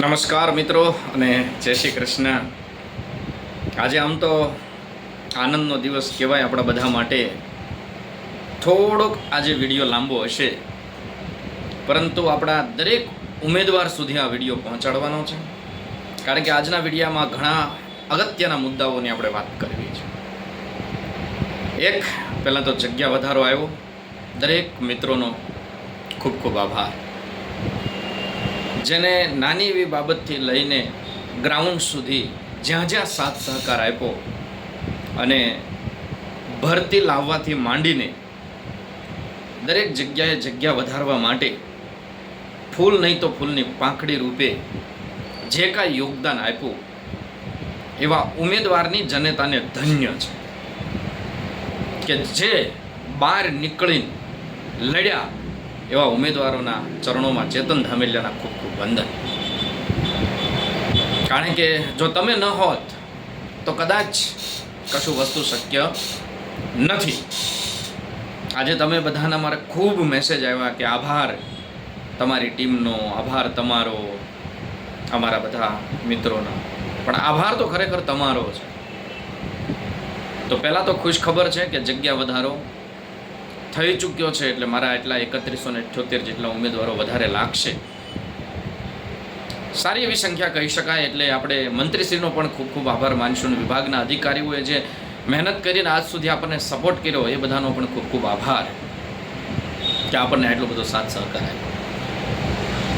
નમસ્કાર મિત્રો અને જય શ્રી કૃષ્ણ. આજે આમ તો આનંદનો દિવસ કહેવાય આપણા બધા માટે. થોડોક આજે વીડિયો લાંબો હશે. પરંતુ આપણા દરેક ઉમેદવાર સુધી આ વીડિયો પહોંચાડવાનો છે. કારણ કે આજના વિડીયામાં ઘણા અગત્યના મુદ્દાઓની આપણે વાત કરવી છે. એક, પહેલાં તો જગ્યા વધારો આવ્યો. દરેક મિત્રોનો ખૂબ ખૂબ આભાર. જેને નાની એવી બાબતથી લઈને ગ્રાઉન્ડ સુધી જ્યાં જ્યાં સાથ સહકાર આપ્યો અને ભરતી લાવવાથી માંડીને દરેક જગ્યાએ જગ્યા વધારવા માટે ફૂલ નહીં તો ફૂલની પાંખડી રૂપે જે કાંઈ યોગદાન આપ્યું એવા ઉમેદવારની જનતાને ધન્ય છે કે જે બહાર નીકળીને લડ્યા એવા ઉમેદવારોના ચરણોમાં ચેતન ધામેલિયાના ખૂબ ખૂબ વંદન. કારણ કે જો તમે ન હોત, તો કદાચ કશું વસ્તુ શક્ય નથી. આજે તમે બધાના મારે ખૂબ મેસેજ આવ્યા કે આભાર તમારી ટીમનો, આભાર તમારો, અમારા બધા મિત્રોનો. પણ આભાર તો ખરેખર તમારો છે તો પહેલાં તો ખુશ ખબર છે કે જગ્યા વધારો થઈ ચૂક્યો છે એટલે મારા એટલા એકત્રીસો ને અઠ્યોતેર જેટલા ઉમેદવારો વધારે લાગશે. સારી એવી સંખ્યા કહી શકાય એટલે આપણે મંત્રીશ્રીનો પણ ખૂબ ખૂબ આભાર માનશું વિભાગના અધિકારીઓએ જે મહેનત કરીને આજ સુધી આપણને સપોર્ટ કર્યો એ બધાનો પણ ખૂબ ખૂબ આભાર કે આપણને આટલો બધો સાથ સહકાર આપ્યો.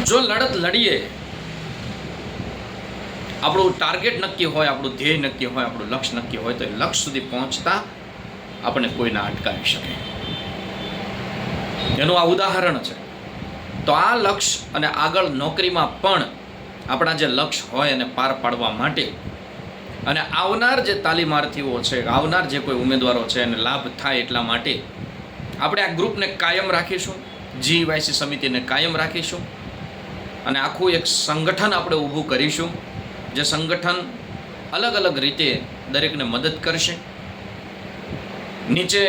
જો લડત લડીએ, આપણું ટાર્ગેટ નક્કી હોય, આપણું ધ્યેય નક્કી હોય, આપણું લક્ષ્ય નક્કી હોય તો એ લક્ષ્ય સુધી પહોંચતા આપણને કોઈ ના અટકાવી શકે. એનું આ ઉદાહરણ છે. તો આ લક્ષ્ય અને આગળ નોકરીમાં પણ આપણા જે લક્ષ્ય હોય એને પાર પાડવા માટે અને આવનાર જે તાલીમાર્થીઓ છે, આવનાર જે કોઈ ઉમેદવારો છે, એને લાભ થાય એટલા માટે આપણે આ ગ્રુપને કાયમ રાખીશું જીવાયસી સમિતિને કાયમ રાખીશું અને આખું એક સંગઠન આપણે ઊભું કરીશું, જે સંગઠન અલગ અલગ રીતે દરેકને મદદ કરશે. નીચે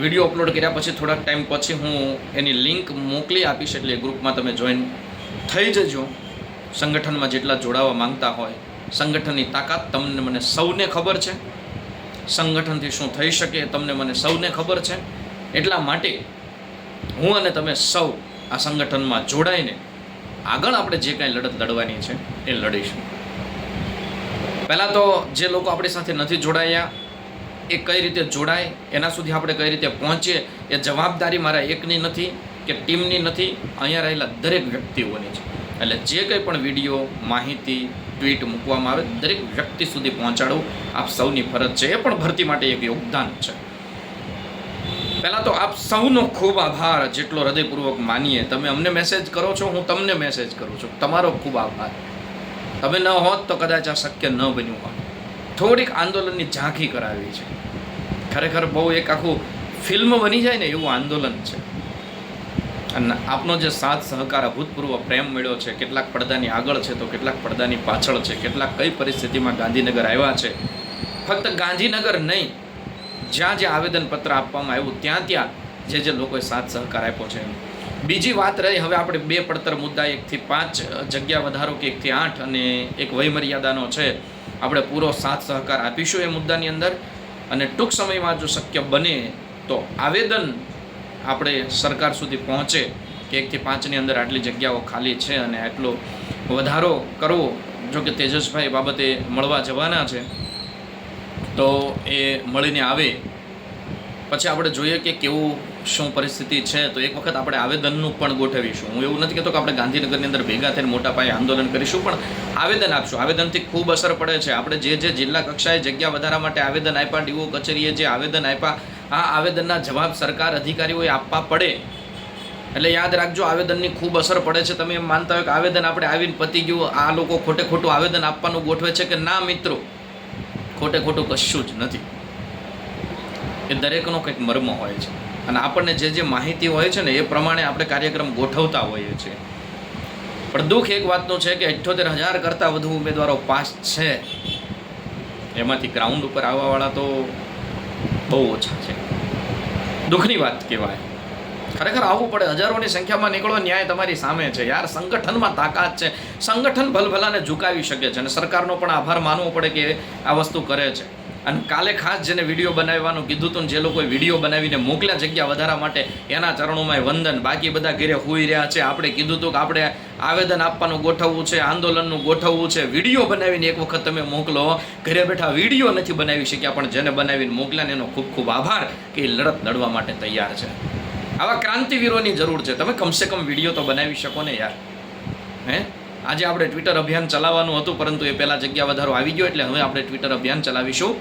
વીડિયો અપલોડ કર્યા પછી થોડાક ટાઈમ પછી હું એની લિંક મોકલી આપીશ એટલે ગ્રુપમાં તમે જોઈન થઈ જજો. સંગઠનમાં જેટલા જોડાવા માંગતા હોય, સંગઠનની તાકાત તમને મને સૌને ખબર છે. સંગઠનથી શું થઈ શકે તમને મને સૌને ખબર છે. એટલા માટે હું અને તમે સૌ આ સંગઠનમાં જોડાઈને આગળ આપણે જે કાંઈ લડત લડવાની છે એ લડીશું. પહેલાં તો જે લોકો આપણી સાથે નથી જોડાયા એ કઈ રીતે જોડાય, એના સુધી આપણે કઈ રીતે પહોંચીએ, એ જવાબદારી મારા એકની નથી કે ટીમની નથી, અહીંયા રહેલા દરેક વ્યક્તિઓની છે. એટલે જે કંઈ પણ વીડિયો, માહિતી ટ્વીટ મૂકવામાં આવે, દરેક વ્યક્તિ સુધી પહોંચાડવું આપ સૌની ફરજ છે. એ પણ ભરતી માટે એક યોગદાન છે. પહેલાં તો આપ સૌનો ખૂબ આભાર જેટલો હૃદયપૂર્વક માનીએ. તમે અમને મેસેજ કરો છો, હું તમને મેસેજ કરું છું. તમારો ખૂબ આભાર. તમે ન હોત તો કદાચ આ શક્ય ન બન્યું હોત. થોડીક આંદોલનની ઝાંખી કરાવી છે. ખરેખર બહુ એક આખું ફિલ્મ બની જાય ને એવું આંદોલન છે. અને આપનો જે સાથ સહકાર, અભૂતપૂર્વ પ્રેમ મળ્યો છે, કેટલાક પડદાની આગળ છે તો કેટલાક પડદાની પાછળ છે, કેટલાક કઈ પરિસ્થિતિમાં ગાંધીનગર આવ્યા છે. ફક્ત ગાંધીનગર નહીં, જ્યાં જે આવેદનપત્ર આપવામાં આવ્યું, ત્યાં ત્યાં જે જે લોકોએ સાથ સહકાર આપ્યો છે. બીજી વાત રહી, હવે આપણે બે પડતર મુદ્દા, એકથી પાંચ જગ્યા વધારો કે એકથી આઠ અને એક વયમર્યાદાનો છે. આપણે પૂરો સાથ સહકાર આપીશું એ મુદ્દાની અંદર. અને ટૂંક સમયમાં જો શક્ય બને તો આવેદન આપણે સરકાર સુધી પહોંચે કે એકથી પાંચની અંદર આટલી જગ્યાઓ ખાલી છે અને આટલો વધારો કરવો, જો કે તેજસભાઈ બાબતે મળવા જવાના છે, તો એ મળીને આવે. પછી આપણે જોઈએ કે કેવું શું પરિસ્થિતિ છે, તો એક વખત આપણે આવેદનનું પણ ગોઠવીશું. હું એવું નથી કહેતો કે આપણે ગાંધીનગરની અંદર ભેગા થઈને મોટા પાયે આંદોલન કરીશું, પણ આવેદન આપશું. આવેદનથી ખૂબ અસર પડે છે. આપણે જે જે જિલ્લા કક્ષાએ જગ્યા વધારા માટે આવેદન આપ્યા, ડીઓ કચેરીએ જે આવેદન આપ્યા, આ આવેદનના જવાબ સરકાર અધિકારીઓએ આપવા પડે. એટલે યાદ રાખજો, આવેદનની ખૂબ અસર પડે છે. તમે એમ માનતા હોય કે આવેદન આપણે આવીને પતી ગયું, આ લોકો ખોટે ખોટું આવેદન આપવાનું ગોઠવે છે કે ના, મિત્રો? ખોટે ખોટું કશું જ નથી. એ દરેકનો કંઈક મર્મ હોય છે. અને આપણને જે જે માહિતી હોય છે ને એ પ્રમાણે આપણે કાર્યક્રમ ગોઠવતા હોઈએ છીએ. પણ દુઃખ એક વાતનું છે કે અઠ્યોતેર હજાર કરતાં વધુ ઉમેદવારો પાસ છે. એમાંથી ગ્રાઉન્ડ ઉપર આવવાવાળા તો બહુ ઓછા છે. દુઃખની વાત કહેવાય. ખરેખર આવવું પડે. હજારોની સંખ્યામાં નીકળો, ન્યાય તમારી સામે છે. યાર, સંગઠનમાં તાકાત છે. સંગઠન ભલભલાને ઝુકાવી શકે છે અને સરકારનો પણ આભાર માનવો પડે કે આ વસ્તુ કરે છે. અને કાલે ખાસ જેને વીડિયો બનાવવાનું કીધું હતું ને જે લોકોએ વીડિયો બનાવીને મોકલ્યા જગ્યા વધારા માટે, એના ચરણોમાં વંદન. બાકી બધા ઘેરે હોઈ રહ્યા છે. આપણે કીધું હતું કે આપણે આવેદન આપવાનું ગોઠવવું છે, આંદોલનનું ગોઠવવું છે. વીડિયો બનાવીને એક વખત તમે મોકલો. ઘરે બેઠા વીડિયો નથી બનાવી શક્યા, પણ જેને બનાવીને મોકલ્યા એનો ખૂબ ખૂબ આભાર કે એ લડત લડવા માટે તૈયાર છે. આવા ક્રાંતિવીરોની જરૂર છે. તમે કમસે કમ વીડિયો તો બનાવી શકો ને યાર. હે? આજે આપણે ટ્વિટર અભિયાન ચલાવવાનું હતું, પરંતુ એ પહેલાં જગ્યા વધારો આવી ગયો, એટલે હવે આપણે ટ્વિટર અભિયાન ચલાવીશું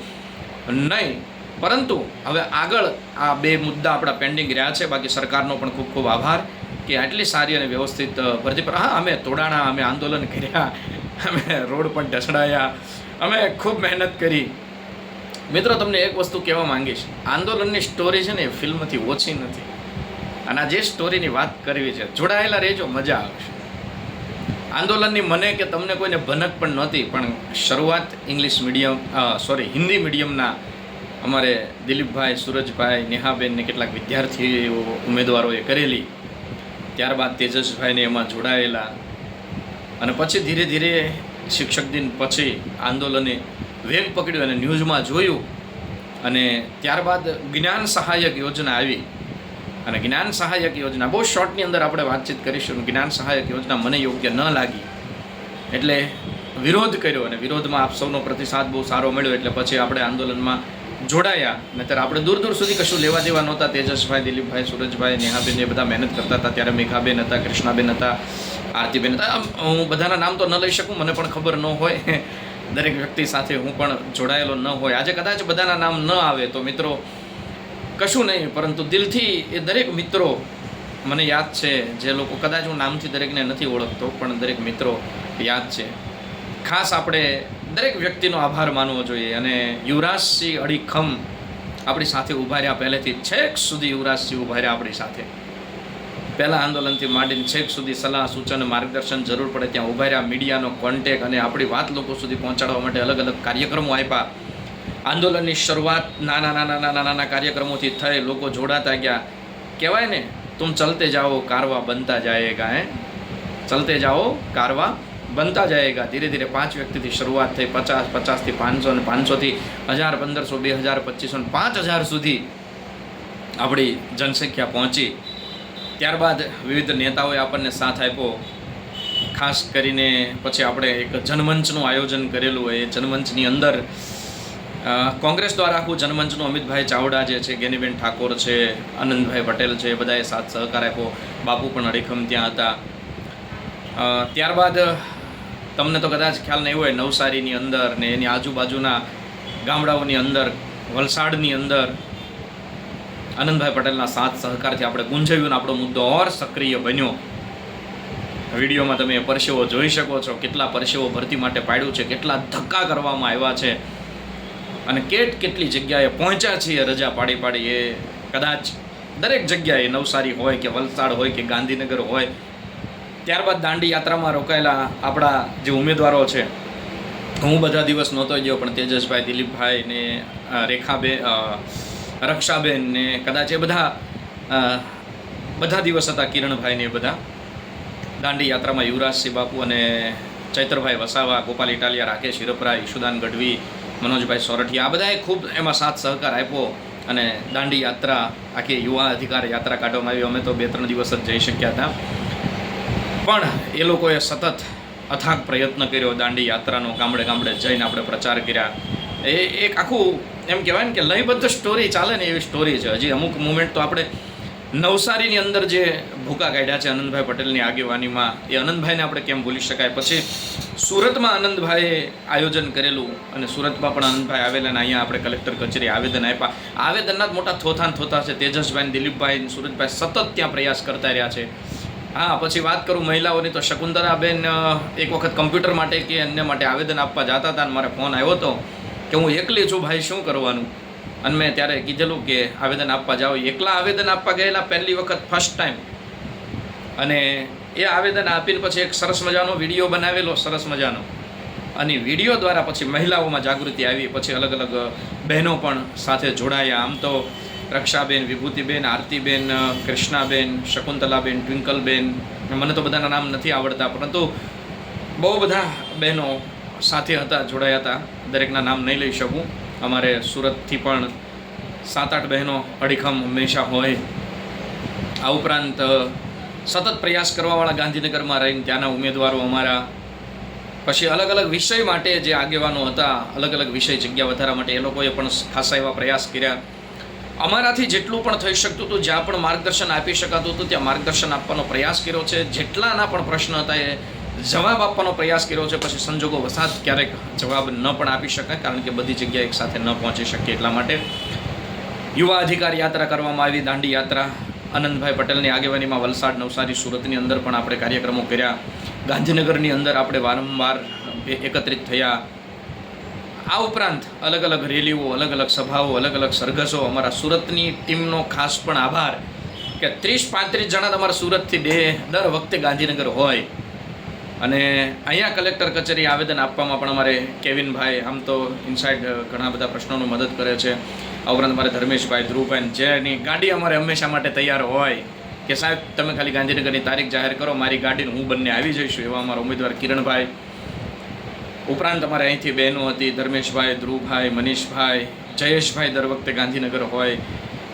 નહીં. પરંતુ હવે આગળ આ બે મુદ્દા આપણા પેન્ડિંગ રહ્યા છે, બાકી સરકારનો પણ ખૂબ ખૂબ આભાર કે આટલી સારી અને વ્યવસ્થિત ભરતી પર હા, અમે તોડાણા, અમે આંદોલન કર્યા, અમે રોડ પણ ઢસડાયા, અમે ખૂબ મહેનત કરી. મિત્રો, તમને એક વસ્તુ કહેવા માંગીશ, આંદોલનની સ્ટોરી છે ને એ ફિલ્મથી ઓછી નથી. અને આ જે સ્ટોરીની વાત કરવી છે, જોડાયેલા રહેજો, મજા આવશે. આંદોલનની મને કે તમને કોઈને ભનક પણ નહોતી, પણ શરૂઆત ઇંગ્લિશ મીડિયમ સોરી હિન્દી મીડિયમના અમારે દિલીપભાઈ, સુરજભાઈ, નેહાબેન ને કેટલાક વિદ્યાર્થીઓ, ઉમેદવારોએ કરેલી. ત્યારબાદ તેજસભાઈને એમાં જોડાયેલા. અને પછી ધીરે ધીરે શિક્ષક દિન પછી આંદોલને વેગ પકડ્યો અને ન્યૂઝમાં જોયું. અને ત્યારબાદ જ્ઞાન સહાયક યોજના આવી. અને જ્ઞાન સહાયક યોજના, બહુ શોર્ટની અંદર આપણે વાતચીત કરીશું. જ્ઞાન સહાયક યોજના મને યોગ્ય ન લાગી. એટલે વિરોધ કર્યો અને વિરોધમાં આપ સૌનો પ્રતિસાદ બહુ સારો મળ્યો. એટલે પછી આપણે આંદોલનમાં જોડાયા. નહીતર આપણે દૂર દૂર સુધી કશું લેવા દેવા નહોતા. તેજસભાઈ, દિલીપભાઈ, સુરજભાઈ, નેહાબેન એ બધા મહેનત કરતા હતા, ત્યારે મેઘાબેન હતા, કૃષ્ણાબેન હતા, આરતીબેન હતા. હું બધાના નામ તો ન લઈ શકું, મને પણ ખબર ન હોય. દરેક વ્યક્તિ સાથે હું પણ જોડાયેલો ન હોય. આજે કદાચ બધાના નામ ન આવે તો મિત્રો કશું નહીં, પરંતુ દિલથી એ દરેક મિત્રો, મને યાદ છે, જે લોકો કદાચ હું નામથી દરેકને નથી ઓળખતો, પણ દરેક મિત્રો યાદ છે. ખાસ આપણે દરેક વ્યક્તિનો આભાર માનવો જોઈએ અને યુવરાજસિંહ અડીખમ આપણી સાથે ઊભા રહ્યા. પહેલેથી છેક સુધી યુવરાજસિંહ ઊભા રહ્યા આપણી સાથે. પહેલાં આંદોલનથી માંડીને છેક સુધી સલાહ, સૂચન, માર્ગદર્શન જરૂર પડે ત્યાં ઊભા રહ્યા. મીડિયાનો કોન્ટેક અને આપણી વાત લોકો સુધી પહોંચાડવા માટે અલગ અલગ કાર્યક્રમો આપ્યા. આંદોલનની શરૂઆત નાના નાના નાના નાના કાર્યક્રમોથી થઈ, લોકો જોડાતા ગયા. કહેવાય ને તું ચલતે જાઓ, કારવા બનતા જાયેગા, હે? ચલતે જાઓ, કારવા બનતા જાયેગા. ધીરે ધીરે પાંચ વ્યક્તિથી શરૂઆત થઈ, પચાસ, પચાસથી પાંચસો અને પાંચસોથી હજાર પંદરસો, બે હજાર, પચીસો ને પાંચ હજાર સુધી આપણી જનસંખ્યા પહોંચી. ત્યારબાદ વિવિધ નેતાઓએ આપણને સાથ આપ્યો. ખાસ કરીને પછી આપણે એક જનમંચનું આયોજન કરેલું હોય, એ જનમંચની અંદર કોંગ્રેસ દ્વારા આખું જનમંચનું અમિતભાઈ ચાવડા જે છે, ગેનીબેન ઠાકોર છે, આનંદભાઈ પટેલ છે બધાએ સાથ સહકાર આપ્યો. બાપુ પણ અડીખમ ત્યાં હતા. ત્યારબાદ તમને તો કદાચ ખ્યાલ નહીં હોય, નવસારીની અંદર ને એની આજુબાજુના ગામડાઓની અંદર, વલસાડની અંદર આનંદભાઈ પટેલના સાથ સહકારથી આપણે ગુંજવ્યું આપણો મુદ્દો ઓર સક્રિય બન્યો. વિડીયોમાં તમે પરસેવો જોઈ શકો છો, કેટલા પરસેવો ભરતી માટે પાડ્યું છે, કેટલા ધક્કા કરવામાં આવ્યા છે. અને કેટ કેટલી જગ્યાએ પહોંચ્યા છીએ રજા પાડી પાડી એ કદાચ દરેક જગ્યાએ નવસારી હોય કે વલસાડ હોય કે ગાંધીનગર હોય ત્યારબાદ દાંડી યાત્રામાં રોકાયેલા આપણા જે ઉમેદવારો છે હું બધા દિવસ નહોતો ગયો પણ તેજસભાઈ દિલીપભાઈ ને અ, રેખાબેન રક્ષાબેન ને કદાચ એ બધા બધા દિવસ હતા કિરણભાઈ ને એ બધા. દાંડી યાત્રામાં યુવરાજસિંહ બાપુ અને ચૈતરભાઈ વસાવા ગોપાલ ઇટાલિયા રાકેશ હિરપરા ઈશુદાન ગઢવી મનોજભાઈ સોરઠિયા, આ બધાએ ખૂબ એમાં સાથ સહકાર આપ્યો અને દાંડી યાત્રા, આખી યુવા અધિકાર યાત્રા કાઢવામાં આવી. અમે તો બે ત્રણ દિવસ જ જઈ શક્યા હતા. પણ એ લોકોએ સતત અથાગ પ્રયત્ન કર્યો દાંડી યાત્રાનો, ગામડે ગામડે જઈને આપણે પ્રચાર કર્યા. એ એક આખું એમ કહેવાય ને કે લયબદ્ધ સ્ટોરી ચાલે ને એવી સ્ટોરી છે. હજી અમુક મુમેન્ટ તો આપણે નવસારીની અંદર જે ભૂકા કાઢ્યા છે આનંદભાઈ પટેલની આગેવાનીમાં એ આનંદભાઈને આપણે કેમ ભૂલી શકાય? પછી સુરતમાં આનંદભાઈએ આયોજન કરેલું અને સુરતમાં પણ આનંદભાઈ આવેલા અને અહીંયા આપણે કલેક્ટર કચેરી આવેદન આપ્યા. આવેદનના જ મોટા થોથાન થોથા છે. તેજસભાઈ દિલીપભાઈ સુરતભાઈ સતત ત્યાં પ્રયાસ કરતા રહ્યા છે. હા પછી વાત કરું મહિલાઓની તો શકુંતલાબેન અ, એક વખત કમ્પ્યુટર માટે કે અન્ય માટે આવેદન આપવા જતા હતા અને મારે ફોન આવ્યો હતો કે હું એકલી છું ભાઈ શું કરવાનું? અને મેં ત્યારે કીધેલું કે આવેદન આપવા જાઓ. એકલા આવેદન આપવા ગયેલા પહેલી વખત ફર્સ્ટ ટાઈમ અને એ આવેદન આપીને પછી એક સરસ મજાનો વીડિયો બનાવેલો, સરસ મજાનો. અને વીડિયો દ્વારા પછી મહિલાઓમાં જાગૃતિ આવી. પછી અલગ અલગ બહેનો પણ સાથે જોડાયા. આમ તો રક્ષાબેન, વિભૂતિબેન, આરતીબેન, કૃષ્ણાબેન, શકુંતલાબેન, ટ્વિંકલબેન, મને તો બધાના નામ નથી આવડતા, પરંતુ બહુ બધા બહેનો સાથે હતા, જોડાયા હતા. દરેકના નામ નહીં લઈ શકું. અમારે સુરતથી પણ સાત આઠ બહેનો અડીખમ હંમેશા હોય. આ ઉપરાંત સતત પ્રયાસ કરવાવાળા ગાંધીનગરમાં રહીને ત્યાંના ઉમેદવારો અમારા. પછી અલગ અલગ વિષય માટે જે આગેવાનો હતા અલગ અલગ વિષય જગ્યા વધારા માટે એ લોકોએ પણ ખાસા એવા પ્રયાસ કર્યા. અમારાથી જેટલું પણ થઈ શકતું હતું, જ્યાં પણ માર્ગદર્શન આપી શકાતું હતું, ત્યાં માર્ગદર્શન આપવાનો પ્રયાસ કર્યો છે. જેટલાના પણ પ્રશ્ન હતા એ જવાબ આપવાનો પ્રયાસ કર્યો છે, પછી સંજોગો વસાત ક્યારેક જવાબ ન પણ આપી શકાય, કારણ કે બધી જગ્યાએ એકસાથે ન પહોંચી શકીએ એટલા માટે યુવા અધિકાર યાત્રા કરવામાં આવી, દાંડી યાત્રા. આનંદભાઈ પટેલની આગેવાનીમાં વલસાડ નવસારી સુરતની અંદર પણ આપણે કાર્યક્રમો કર્યા. ગાંધીનગરની અંદર આપણે વારંવાર એકત્રિત થયા. આ ઉપરાંત અલગ અલગ રેલીઓ અલગ અલગ સભાઓ અલગ અલગ સરઘસો, અમારા સુરતની ટીમનો ખાસ પણ આભાર કે ત્રીસ પાંત્રીસ જણા તમારા સુરતથી બે દર વખતે ગાંધીનગર હોય. અને અહીંયા કલેક્ટર કચેરી આવેદન આપવામાં પણ અમારે કેવિનભાઈ આમ તો ઇનસાઇડ ઘણા બધા પ્રશ્નોનું મદદ કરે છે. ઉપરાંત અમારે ધર્મેશભાઈ ધ્રુવભાઈ જેની ગાડી અમારે હંમેશા માટે તૈયાર હોય કે સાહેબ, તમે ખાલી ગાંધીનગરની તારીખ જાહેર કરો, મારી ગાડીને હું બંને આવી જઈશું એવા અમારા ઉમેદવાર કિરણભાઈ. ઉપરાંત અમારે અહીંથી બહેનો હતી ધર્મેશભાઈ, ધ્રુવભાઈ, મનીષભાઈ, જયેશભાઈ દર વખતે ગાંધીનગર હોય,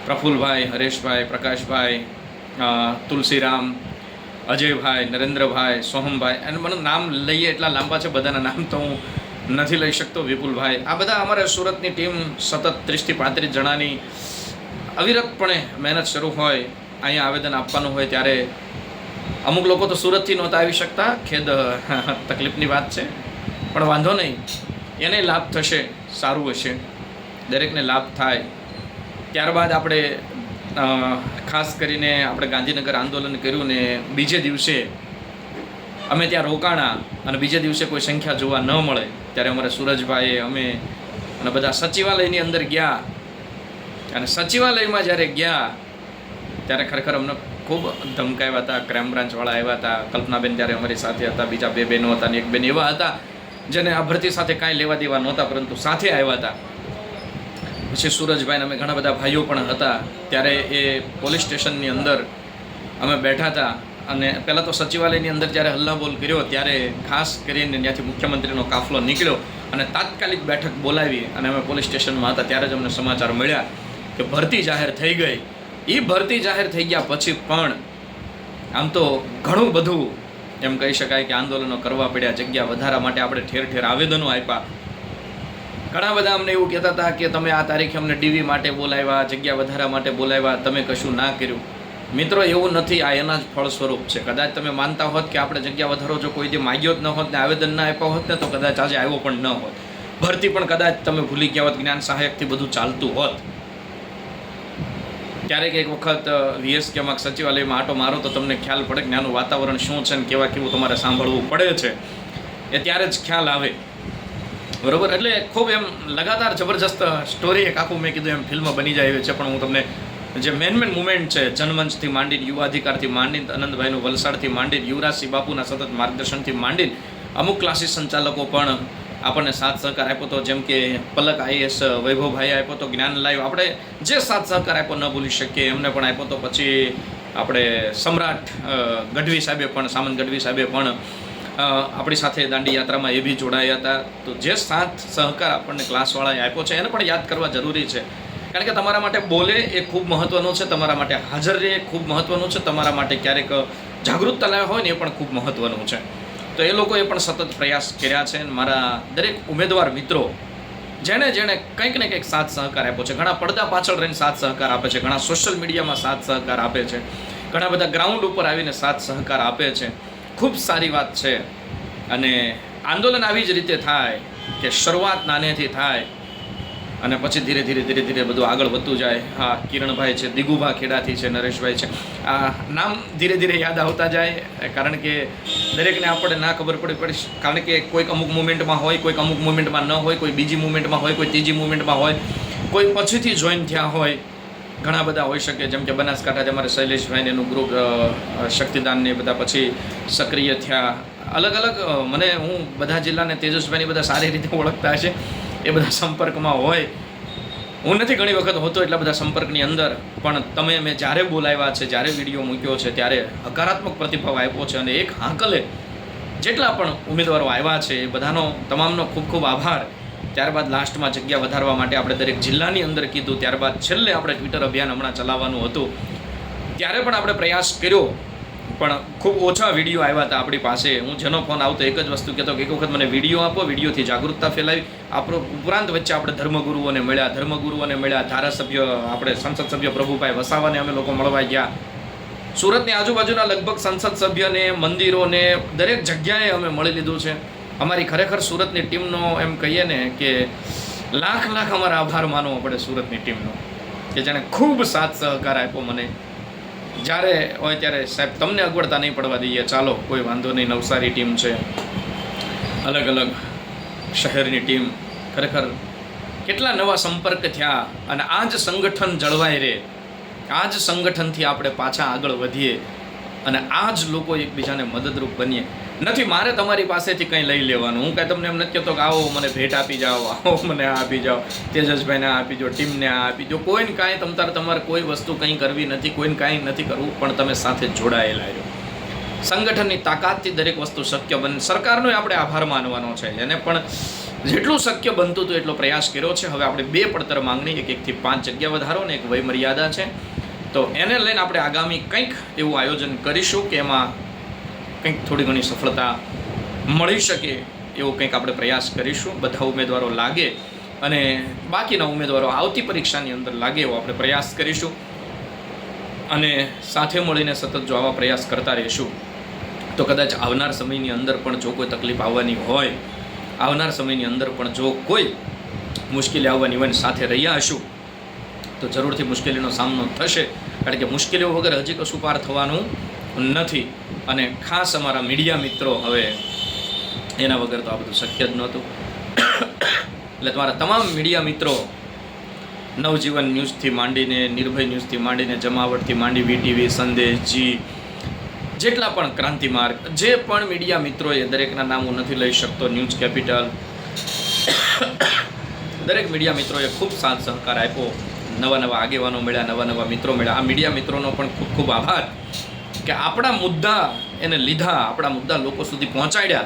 પ્રફુલભાઈ, હરેશભાઈ, પ્રકાશભાઈ તુલસીરામ અજયભાઈ, નરેન્દ્રભાઈ, સોહમભાઈ, અને મને નામ લઈએ એટલા લાંબા છે, બધાના નામ તો હું નથી લઈ શકતો, વિપુલભાઈ. આ બધા અમારે સુરતની ટીમ સતત ત્રીસથી પાંત્રીસ જણાની અવિરતપણે મહેનત શરૂ હોય, અહીંયા આવેદન આપવાનું હોય, ત્યારે અમુક લોકો તો સુરતથી નહોતા આવી શકતા, ખેદ તકલીફની વાત છે. પણ વાંધો નહીં, એને લાભ થશે, સારું હશે. દરેકને લાભ થાય. ત્યારબાદ આપણે ખાસ કરીને આપણે ગાંધીનગર આંદોલન કર્યું ને બીજે દિવસે અમે ત્યાં રોકાણા અને બીજે દિવસે કોઈ સંખ્યા જોવા ન મળે, ત્યારે અમારે સૂરજભાઈએ અમે અને બધા સચિવાલયની અંદર ગયા. અને સચિવાલયમાં જ્યારે ગયા, ત્યારે ખરેખર અમને ખૂબ ધમકાવ્યા હતા, ક્રાઇમ બ્રાન્ચવાળા આવ્યા હતા, કલ્પનાબેન ત્યારે અમારી સાથે હતા, બીજા બે બહેનો હતા અને એક બેન એવા હતા, જેને આ ભરતી સાથે કાંઈ લેવા દેવા નહોતા, પરંતુ સાથે આવ્યા હતા. પછી સૂરજભાઈને અમે ઘણા બધા ભાઈઓ પણ હતા. ત્યારે એ પોલીસ સ્ટેશનની અંદર અમે બેઠા હતા. અને પહેલાં તો સચિવાલયની અંદર જ્યારે હલ્લાબોલ કર્યો, ત્યારે ખાસ કરીને ત્યાંથી મુખ્યમંત્રીનો કાફલો નીકળ્યો અને તાત્કાલિક બેઠક બોલાવી અને અમે પોલીસ સ્ટેશનમાં હતા. ત્યારે જ અમને સમાચાર મળ્યા કે ભરતી જાહેર થઈ ગઈ. એ ભરતી જાહેર થઈ ગયા પછી પણ આમ તો ઘણું બધું એમ કહી શકાય કે આંદોલનો કરવા પડ્યા. જગ્યા વધારા માટે આપણે ઠેર ઠેર આવેદનો આપ્યા. ઘણા બધા અમને એવું કહેતા હતા કે તમે આ તારીખે અમને ડીવી માટે બોલાવ્યા, જગ્યા વધારા માટે બોલાવ્યા, તમે કશું ના કર્યું. મિત્રો, એવું નથી, આ એના જ ફળ સ્વરૂપ છે. કદાચ તમે માનતા હોત કે આપણે જગ્યા વધારો જો કોઈ જે માગ્યો જ ન હોત ને આવેદન ના આપ્યા હોત ને, તો કદાચ આજે આવ્યો પણ ન હોત. ભરતી પણ કદાચ તમે ભૂલી ગયા હોત, જ્ઞાન સહાયકથી બધું ચાલતું હોત. ક્યારેક એક વખત વીએસ કેમાં સચિવાલયમાં આટો મારો તો તમને ખ્યાલ પડે ત્યાંનું વાતાવરણ શું છે ને કેવા કેવું તમારે સાંભળવું પડે છે. એ ત્યારે જ ખ્યાલ આવે. બરોબર? એટલે ખૂબ એમ લગાતાર જબરજસ્ત સ્ટોરી એક આખું મેં કીધું એમ ફિલ્મ બની જાય છે. પણ હું તમને જે મેન મેન મુમેન્ટ છે, જનમંચથી માંડીને યુવા અધિકારથી માંડીને આનંદભાઈનું વલસાડથી માંડીને, યુવરાજસિંહ બાપુના સતત માર્ગદર્શનથી માંડીને અમુક ક્લાસીસ સંચાલકો પણ આપણને સાથ સહકાર આપ્યો હતો. જેમ કે પલક આઈએસ વૈભવભાઈ આપ્યો હતો, જ્ઞાન લાઈવ. આપણે જે સાથ સહકાર આપ્યો ન ભૂલી શકીએ, એમને પણ આપ્યો હતો. પછી આપણે સમ્રાટ ગઢવી સાહેબે પણ, સામંત ગઢવી સાહેબે પણ આપણી સાથે દાંડી યાત્રામાં એ બી જોડાયા હતા. તો જે સાથ સહકાર આપણને ક્લાસવાળાએ આપ્યો છે, એને પણ યાદ કરવા જરૂરી છે. કારણ કે તમારા માટે બોલે એ ખૂબ મહત્ત્વનું છે, તમારા માટે હાજર રહે એ ખૂબ મહત્ત્વનું છે, તમારા માટે ક્યારેક જાગૃતતા લાવ્યા હોય ને એ પણ ખૂબ મહત્ત્વનું છે. તો એ લોકોએ પણ સતત પ્રયાસ કર્યા છે અને મારા દરેક ઉમેદવાર મિત્રો જેણે જેણે કંઈક ને કંઈક સાથ સહકાર આપ્યો છે. ઘણા પડદા પાછળ રહીને સાથ સહકાર આપે છે, ઘણા સોશિયલ મીડિયામાં સાથ સહકાર આપે છે, ઘણા બધા ગ્રાઉન્ડ ઉપર આવીને સાથ સહકાર આપે છે. ખૂબ સારી વાત છે. અને આંદોલન આવી જ રીતે થાય કે શરૂઆત નાનેથી થાય અને પછી ધીરે ધીરે ધીરે ધીરે બધું આગળ વધતું જાય. હા, કિરણભાઈ છે, દિગુભા ખેડાથી છે, નરેશભાઈ છે. આ નામ ધીરે ધીરે યાદ આવતા જાય, કારણ કે દરેકને આપણને ના ખબર પડી પડી કારણ કે કોઈક અમુક મુમેન્ટમાં હોય, કોઈક અમુક મુમેન્ટમાં ન હોય, કોઈ બીજી મુમેન્ટમાં હોય, કોઈ ત્રીજી મુમેન્ટમાં હોય, કોઈ પછીથી જોઈન થયા હોય ઘણા બધા હોઈ શકે જેમ કે બનાસકાંઠા અમારે શૈલેષભાઈને એનું ગ્રુપ અ, અ, શક્તિદાન ને બધા પછી સક્રિય થયા. અલગ અલગ મને હું બધા જિલ્લાને તેજસભાઈને બધા સારી રીતે ઓળખતા હશે એ બધા સંપર્કમાં હોય. હું નથી ઘણી વખત હોતો એટલા બધા સંપર્કની અંદર પણ તમે મેં જ્યારે બોલાવ્યા છે જ્યારે વીડિયો મૂક્યો છે ત્યારે હકારાત્મક પ્રતિભાવ આપ્યો છે અને એક હાંકલે જેટલા પણ ઉમેદવારો આવ્યા છે એ બધાનો તમામનો ખૂબ ખૂબ આભાર. ત્યારબાદ લાસ્ટમાં જગ્યા વધારવા માટે આપણે દરેક જિલ્લાની અંદર કીધું. ત્યારબાદ છેલ્લે આપણે ટ્વિટર અભિયાન હમણાં ચલાવવાનું હતું. ત્યારે પણ આપણે પ્રયાસ કર્યો, પણ ખૂબ ઓછા વીડિયો આવ્યા હતા આપણી પાસે. હું જેનો ફોન આવતો એક જ વસ્તુ કહેતો કે એક વખત મને વીડિયો આપો, વિડીયોથી જાગૃતતા ફેલાવી. આપણો ઉપરાંત વચ્ચે આપણે ધર્મગુરુઓને મળ્યા. ધર્મગુરુઓને મળ્યા, ધારાસભ્ય, આપણે સંસદ સભ્ય પ્રભુભાઈ વસાવાને અમે લોકો મળવા ગયા. સુરતની આજુબાજુના લગભગ સંસદ સભ્યને, મંદિરોને દરેક જગ્યાએ અમે મળી લીધું છે. અમારી ખરેખર સુરતની ટીમનો એમ કહીએ ને કે લાખ લાખ અમારા આભાર માનવો પડે સુરતની ટીમનો, કે જેણે ખૂબ સાથ સહકાર આપ્યો મને. જ્યારે હોય ત્યારે સાહેબ તમને અગવડતા નહીં પડવા દઈએ, ચાલો, કોઈ વાંધો નહીં, નવસારી ટીમ છે. અલગ અલગ શહેરની ટીમ. ખરેખર કેટલા નવા સંપર્ક થયા અને આ જ સંગઠન જળવાઈ રહે. આ જ સંગઠનથી આપણે પાછા આગળ વધીએ. અને આ જ લોકો એકબીજાને મદદરૂપ બનીએ. નથી, મારે તમારી પાસેથી કંઈ લઈ લેવાનું. હું કાંઈ તમને એમ નથી કહેતો કે આવો, મને ભેટ આપી જાઓ, આવો, મને આ આપી જાઓ, તેજસભાઈને આ આપી દો ટીમને આ આપી દો કોઈને કાંઈ તમતારે તમારે કોઈ વસ્તુ કંઈ કરવી નથી, કોઈને કાંઈ નથી કરવું, પણ તમે સાથે જોડાયેલા છો સંગઠનની તાકાતથી દરેક વસ્તુ શક્ય બને. સરકારનો આપણે આભાર માનવાનો છે. એને પણ જેટલું શક્ય બનતું હતું એટલો પ્રયાસ કર્યો છે. હવે આપણે બે પડતર માંગણી એક એકથી પાંચ જગ્યા વધારો ને એક વય મર્યાદા છે. તો એને લઈને આપણે આગામી કંઈક એવું આયોજન કરીશું કે એમાં કંઈક થોડી ઘણી સફળતા મળી શકે એવો કંઈક આપણે પ્રયાસ કરીશું. બધા ઉમેદવારો લાગે અને બાકીના ઉમેદવારો આવતી પરીક્ષાની અંદર લાગે એવો આપણે પ્રયાસ કરીશું. અને સાથે મળીને સતત જો આવા પ્રયાસ કરતા રહીશું, તો કદાચ આવનાર સમયની અંદર પણ જો કોઈ તકલીફ આવવાની હોય, આવનાર સમયની અંદર પણ જો કોઈ મુશ્કેલી આવવાની હોય સાથે રહ્યા હશું તો જરૂરથી મુશ્કેલીનો સામનો થશે. કારણ કે મુશ્કેલીઓ વગર હજી કશું પાર થવાનું નથી. અને ખાસ અમારા મીડિયા મિત્રો હવે એના વગર તો આ બધું શક્ય જ નહોતું. એટલે તમારા તમામ મીડિયા મિત્રો નવજીવન ન્યૂઝથી માંડીને, નિર્ભય ન્યૂઝથી માંડીને, જમાવટથી માંડી, વીટીવી, સંદેશ, જી, જેટલા પણ ક્રાંતિ માર્ગ, જે પણ મીડિયા મિત્રોએ દરેકના નામ હું નથી લઈ શકતો, ન્યૂઝ કેપિટલ, દરેક મીડિયા મિત્રોએ ખૂબ સાથ સહકાર આપ્યો. નવા નવા આગેવાનો મળ્યા, નવા નવા મિત્રો મળ્યા. આ મીડિયા મિત્રોનો પણ ખૂબ ખૂબ આભાર કે આપણા મુદ્દા એને લીધા, આપણા મુદ્દા લોકો સુધી પહોંચાડ્યા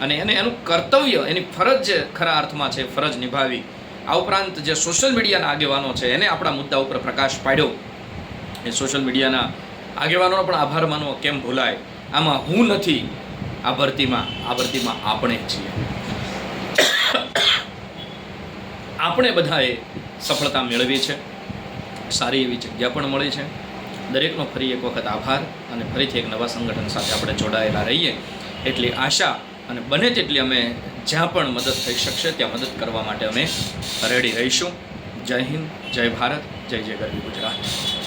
અને એને એનું કર્તવ્ય, એની ફરજ જે ખરા અર્થમાં છે, ફરજ નિભાવી. આ ઉપરાંત જે સોશિયલ મીડિયાના આગેવાનો છે, એને આપણા મુદ્દા ઉપર પ્રકાશ પાડ્યો. એ સોશિયલ મીડિયાના આગેવાનોનો પણ આભાર માનવો કેમ ભૂલાય? આમાં હું નથી. આ ભરતીમાં આ ભરતીમાં આપણે છીએ. આપણે બધાએ સફળતા મેળવી છે સારી એવી જગ્યા પણ મળી છે. દરેકનો ફરી એક વખત આભાર અને ફરીથી એક નવા સંગઠન સાથે આપણે જોડાયેલા રહીએ એટલી આશા અને બને તેટલી અમે જ્યાં પણ મદદ થઈ શકશે ત્યાં મદદ કરવા માટે અમે રેડી રહીશું. જય હિન્દ, જય ભારત, જય જય ગરવી ગુજરાત.